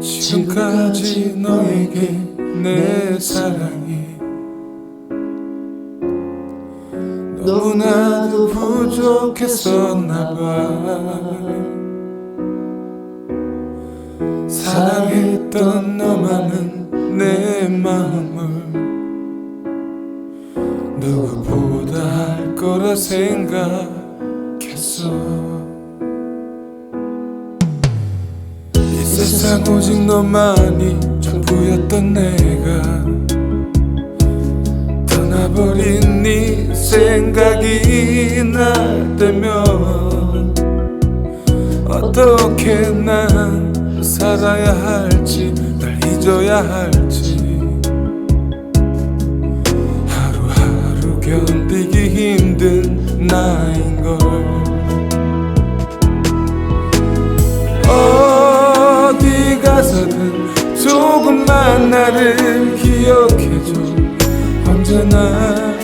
지금까지 너에게 내 사랑이 너무나도 부족했었나봐. 사랑했던 너만은 내 마음을 누구보다 할 거라 생각했어 세상 오직 너만이 전부였던 내가 떠나버린 네 생각이 날 때면 어떻게 난 살아야 할지 날 잊어야 할지 하루하루 견디기 힘든 나인걸 가서든 조금만 나를 기억해줘. 언제나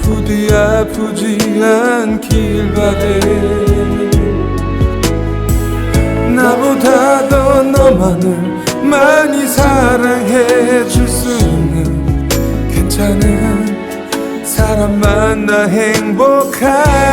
부디 아프지 않길 바래 나보다 더 너만을 많이 사랑해 줄 수 있는 괜찮은 사람 만나 행복하기를